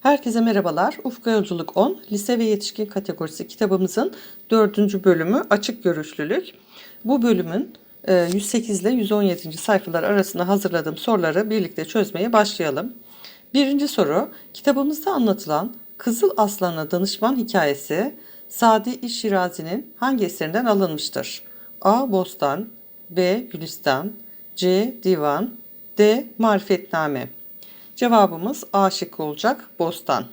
Herkese merhabalar. Ufka Yolculuk 10, Lise ve Yetişkin kategorisi kitabımızın 4. bölümü Açık Görüşlülük. Bu bölümün e, 108 ile 117. sayfalar arasında hazırladığım soruları birlikte çözmeye başlayalım. Birinci soru, kitabımızda anlatılan Kızıl Aslan'a danışman hikayesi Sadi Şirazi'nin hangi eserinden alınmıştır? A. Bostan B. Gülistan C. Divan D. Marifetname Cevabımız A şıkkı olacak. Bostan.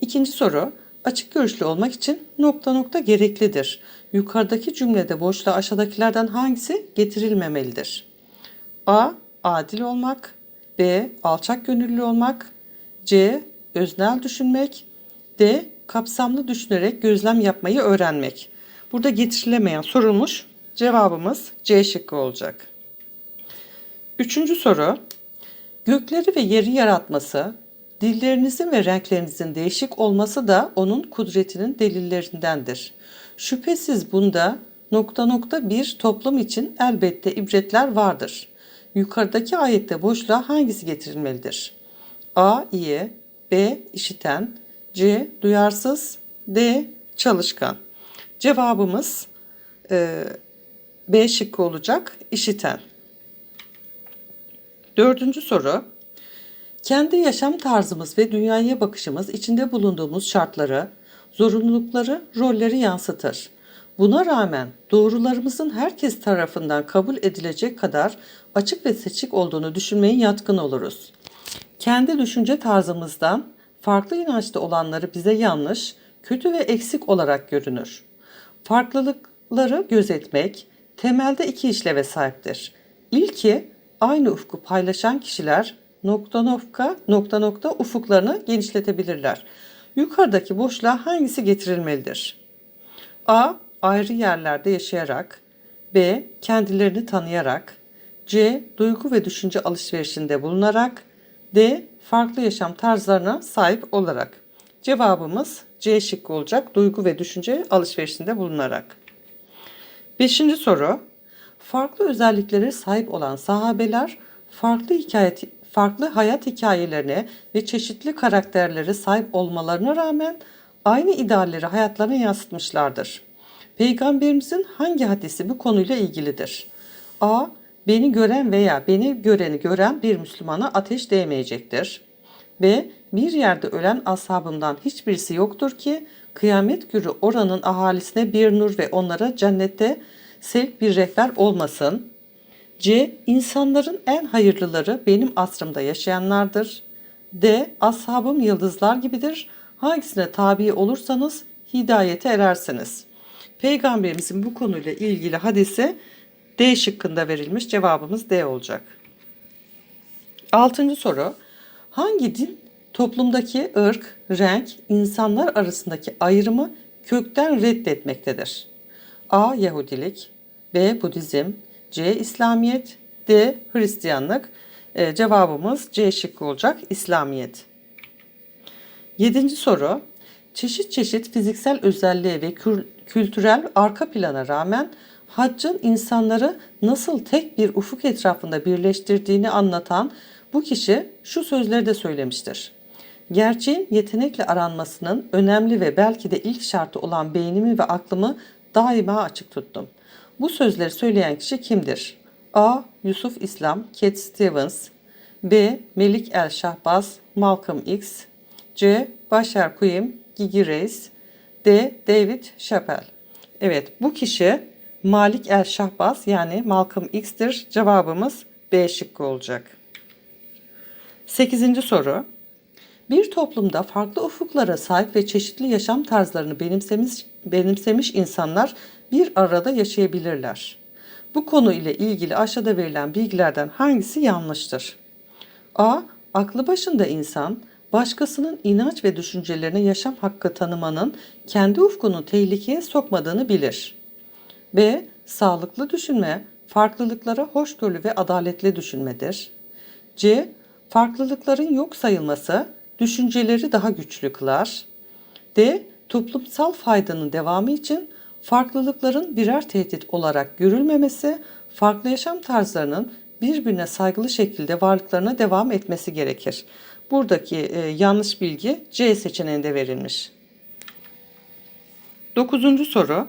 İkinci soru. Açık görüşlü olmak için nokta nokta gereklidir. Yukarıdaki cümlede boşluğa aşağıdakilerden hangisi getirilmemelidir? A. Adil olmak. B. Alçak gönüllü olmak. C. Öznel düşünmek. D. Kapsamlı düşünerek gözlem yapmayı öğrenmek. Burada getirilemeyen sorulmuş. Cevabımız C şıkkı olacak. Üçüncü soru. Gökleri ve yeri yaratması, dillerinizin ve renklerinizin değişik olması da onun kudretinin delillerindendir. Şüphesiz bunda nokta nokta bir toplum için elbette ibretler vardır. Yukarıdaki ayette boşluğa hangisi getirilmelidir? A. iyi, B. işiten, C. duyarsız, D. çalışkan. Cevabımız e, B şıkkı olacak, işiten. Dördüncü soru. Kendi yaşam tarzımız ve dünyaya bakışımız içinde bulunduğumuz şartları, zorunlulukları, rolleri yansıtır. Buna rağmen doğrularımızın herkes tarafından kabul edilecek kadar açık ve seçik olduğunu düşünmeye yatkın oluruz. Kendi düşünce tarzımızdan farklı inançta olanları bize yanlış, kötü ve eksik olarak görünür. Farklılıkları gözetmek temelde iki işleve sahiptir. İlki aynı ufku paylaşan kişiler nokta nokta nokta nokta ufuklarını genişletebilirler. Yukarıdaki boşluğa hangisi getirilmelidir? A. Ayrı yerlerde yaşayarak B. Kendilerini tanıyarak C. Duygu ve düşünce alışverişinde bulunarak D. Farklı yaşam tarzlarına sahip olarak. Cevabımız C şıkkı olacak. Duygu ve düşünce alışverişinde bulunarak. Beşinci soru. Farklı özelliklere sahip olan sahabeler farklı hikayet farklı hayat hikayelerine ve çeşitli karakterlere sahip olmalarına rağmen aynı idealleri hayatlarına yansıtmışlardır. Peygamberimizin hangi hadisi bu konuyla ilgilidir? A. Beni gören veya beni göreni gören bir Müslümana ateş değmeyecektir. B. Bir yerde ölen ashabımdan hiçbirisi yoktur ki kıyamet günü oranın ahalisine bir nur ve onlara cennette sevk bir rehber olmasın. C. İnsanların en hayırlıları benim asrımda yaşayanlardır. D. Ashabım yıldızlar gibidir. Hangisine tabi olursanız hidayete erersiniz. Peygamberimizin bu konuyla ilgili hadisi D şıkkında verilmiş. Cevabımız D olacak. Altıncı soru. Hangi din toplumdaki ırk, renk, insanlar arasındaki ayrımı kökten reddetmektedir? A. Yahudilik B. Budizm C. İslamiyet D. Hristiyanlık e, Cevabımız C şıkkı olacak. İslamiyet. Yedinci soru. Çeşit çeşit fiziksel özelliğe ve kül- kültürel arka plana rağmen haccın insanları nasıl tek bir ufuk etrafında birleştirdiğini anlatan bu kişi şu sözleri de söylemiştir. Gerçeğin yetenekle aranmasının önemli ve belki de ilk şartı olan beynimi ve aklımı daima açık tuttum. Bu sözleri söyleyen kişi kimdir? A. Yusuf İslam, Cat Stevens B. Melik El Şahbaz, Malcolm X C. Başar Kuyum, Gigi Reis D. David Chappelle Evet bu kişi Malik El Şahbaz yani Malcolm X'tir. Cevabımız B şıkkı olacak. 8. soru. Bir toplumda farklı ufuklara sahip ve çeşitli yaşam tarzlarını benimsemiş, benimsemiş insanlar bir arada yaşayabilirler. Bu konu ile ilgili aşağıda verilen bilgilerden hangisi yanlıştır? A. Aklı başında insan, başkasının inanç ve düşüncelerine yaşam hakkı tanımanın kendi ufkunu tehlikeye sokmadığını bilir. B. Sağlıklı düşünme, farklılıklara hoşgörülü ve adaletli düşünmedir. C. Farklılıkların yok sayılması, düşünceleri daha güçlü kılar. D. Toplumsal faydanın devamı için farklılıkların birer tehdit olarak görülmemesi, farklı yaşam tarzlarının birbirine saygılı şekilde varlıklarına devam etmesi gerekir. Buradaki e, yanlış bilgi C seçeneğinde verilmiş. Dokuzuncu soru.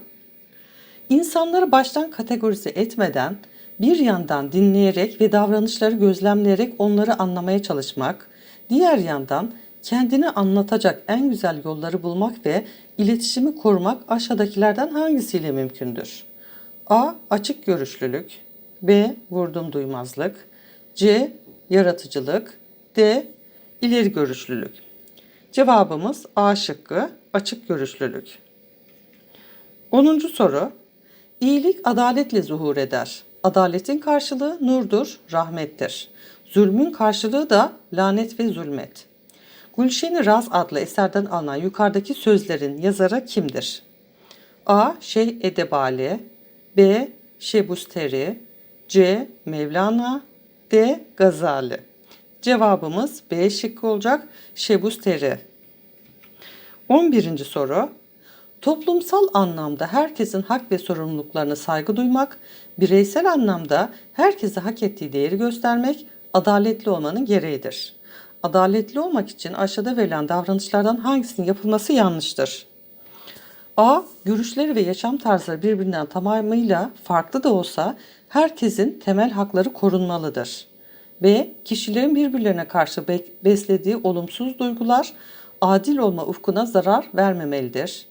İnsanları baştan kategorize etmeden bir yandan dinleyerek ve davranışları gözlemleyerek onları anlamaya çalışmak, diğer yandan kendini anlatacak en güzel yolları bulmak ve iletişimi korumak aşağıdakilerden hangisiyle mümkündür? A. Açık görüşlülük B. Vurdum duymazlık C. Yaratıcılık D. İleri görüşlülük Cevabımız A şıkkı açık görüşlülük. 10. soru. İyilik adaletle zuhur eder. Adaletin karşılığı nurdur, rahmettir. Zulmün karşılığı da lanet ve zulmet. Gülşen-i Raz adlı eserden alınan yukarıdaki sözlerin yazarı kimdir? A. Şeyh Edebali B. Şebusteri C. Mevlana D. Gazali Cevabımız B şıkkı olacak. Şebusteri. 11. soru. Toplumsal anlamda herkesin hak ve sorumluluklarına saygı duymak, bireysel anlamda herkese hak ettiği değeri göstermek adaletli olmanın gereğidir. Adaletli olmak için aşağıda verilen davranışlardan hangisinin yapılması yanlıştır? A. Görüşleri ve yaşam tarzları birbirinden tamamıyla farklı da olsa herkesin temel hakları korunmalıdır. B. Kişilerin birbirlerine karşı be- beslediği olumsuz duygular adil olma ufkuna zarar vermemelidir.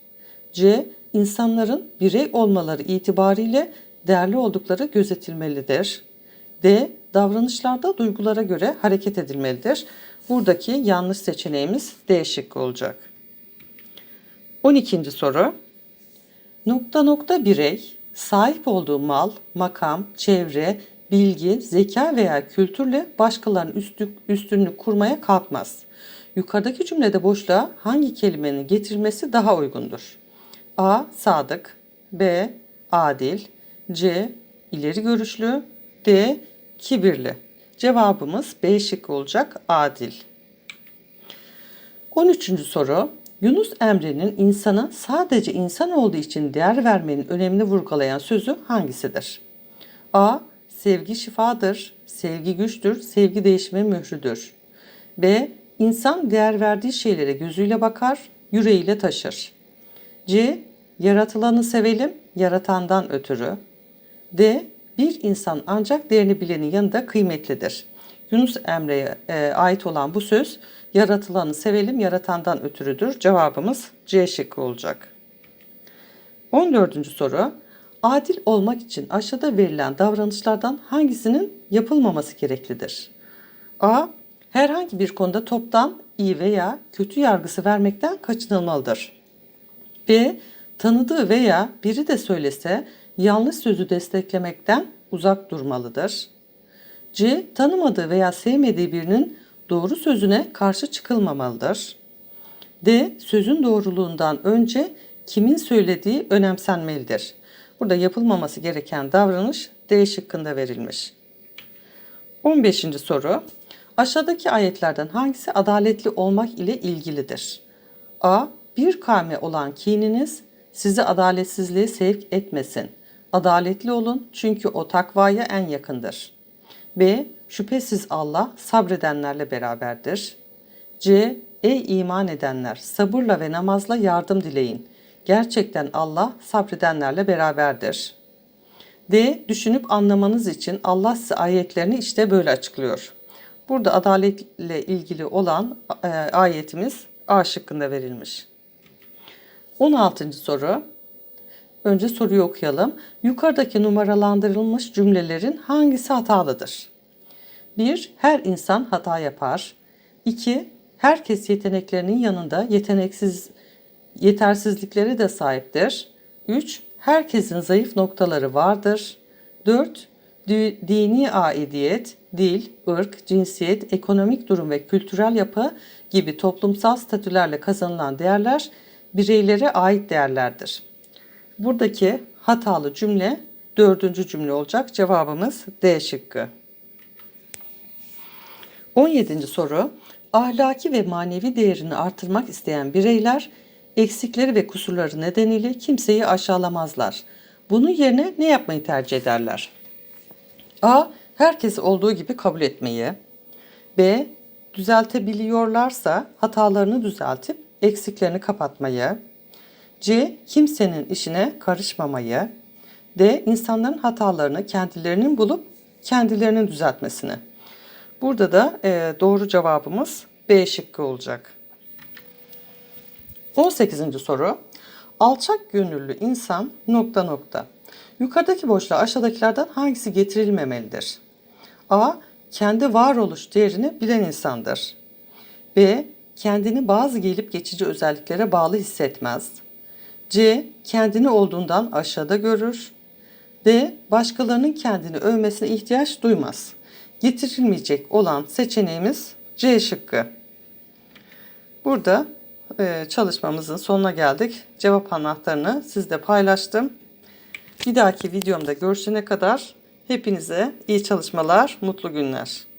C. İnsanların birey olmaları itibariyle değerli oldukları gözetilmelidir. D. Davranışlarda duygulara göre hareket edilmelidir. Buradaki yanlış seçeneğimiz D şıkkı olacak. 12. soru. Nokta nokta birey sahip olduğu mal, makam, çevre, bilgi, zeka veya kültürle başkalarının üstü, üstünlük kurmaya kalkmaz. Yukarıdaki cümlede boşluğa hangi kelimenin getirilmesi daha uygundur? A. Sadık B. Adil C. ileri görüşlü D. Kibirli Cevabımız B şıkkı olacak adil. 13. soru. Yunus Emre'nin insana sadece insan olduğu için değer vermenin önemini vurgulayan sözü hangisidir? A. Sevgi şifadır, sevgi güçtür, sevgi değişime mührüdür. B. İnsan değer verdiği şeylere gözüyle bakar, yüreğiyle taşır. C. Yaratılanı sevelim, yaratandan ötürü. D. Bir insan ancak değerini bilenin yanında kıymetlidir. Yunus Emre'ye e, ait olan bu söz yaratılanı sevelim, yaratandan ötürüdür. Cevabımız C şıkkı olacak. 14. soru. Adil olmak için aşağıda verilen davranışlardan hangisinin yapılmaması gereklidir? A. Herhangi bir konuda toptan iyi veya kötü yargısı vermekten kaçınılmalıdır. B. Tanıdığı veya biri de söylese yanlış sözü desteklemekten uzak durmalıdır. C. Tanımadığı veya sevmediği birinin doğru sözüne karşı çıkılmamalıdır. D. Sözün doğruluğundan önce kimin söylediği önemsenmelidir. Burada yapılmaması gereken davranış D şıkkında verilmiş. 15. soru. Aşağıdaki ayetlerden hangisi adaletli olmak ile ilgilidir? A. Bir kavme olan kininiz sizi adaletsizliğe sevk etmesin. Adaletli olun çünkü o takvaya en yakındır. B. Şüphesiz Allah sabredenlerle beraberdir. C. Ey iman edenler sabırla ve namazla yardım dileyin. Gerçekten Allah sabredenlerle beraberdir. D. Düşünüp anlamanız için Allah size ayetlerini işte böyle açıklıyor. Burada adaletle ilgili olan e, ayetimiz A şıkkında verilmiş. 16. soru. Önce soruyu okuyalım. Yukarıdaki numaralandırılmış cümlelerin hangisi hatalıdır? 1. Her insan hata yapar. 2. Herkes yeteneklerinin yanında yeteneksiz yetersizlikleri de sahiptir. 3. Herkesin zayıf noktaları vardır. 4. Dini aidiyet, dil, ırk, cinsiyet, ekonomik durum ve kültürel yapı gibi toplumsal statülerle kazanılan değerler bireylere ait değerlerdir. Buradaki hatalı cümle dördüncü cümle olacak. Cevabımız D şıkkı. 17. soru. Ahlaki ve manevi değerini artırmak isteyen bireyler eksikleri ve kusurları nedeniyle kimseyi aşağılamazlar. Bunun yerine ne yapmayı tercih ederler? A. herkesi olduğu gibi kabul etmeyi. B. Düzeltebiliyorlarsa hatalarını düzeltip eksiklerini kapatmayı. C. Kimsenin işine karışmamayı. D. İnsanların hatalarını kendilerinin bulup kendilerinin düzeltmesini. Burada da e, doğru cevabımız B şıkkı olacak. 18. soru. Alçak gönüllü insan nokta nokta. Yukarıdaki boşluğa aşağıdakilerden hangisi getirilmemelidir? A. Kendi varoluş değerini bilen insandır. B. Kendini bazı gelip geçici özelliklere bağlı hissetmez. C. Kendini olduğundan aşağıda görür. D. Başkalarının kendini övmesine ihtiyaç duymaz. Getirilmeyecek olan seçeneğimiz C şıkkı. Burada e, çalışmamızın sonuna geldik. Cevap anahtarını sizle paylaştım. Bir dahaki videomda görüşene kadar hepinize iyi çalışmalar, mutlu günler.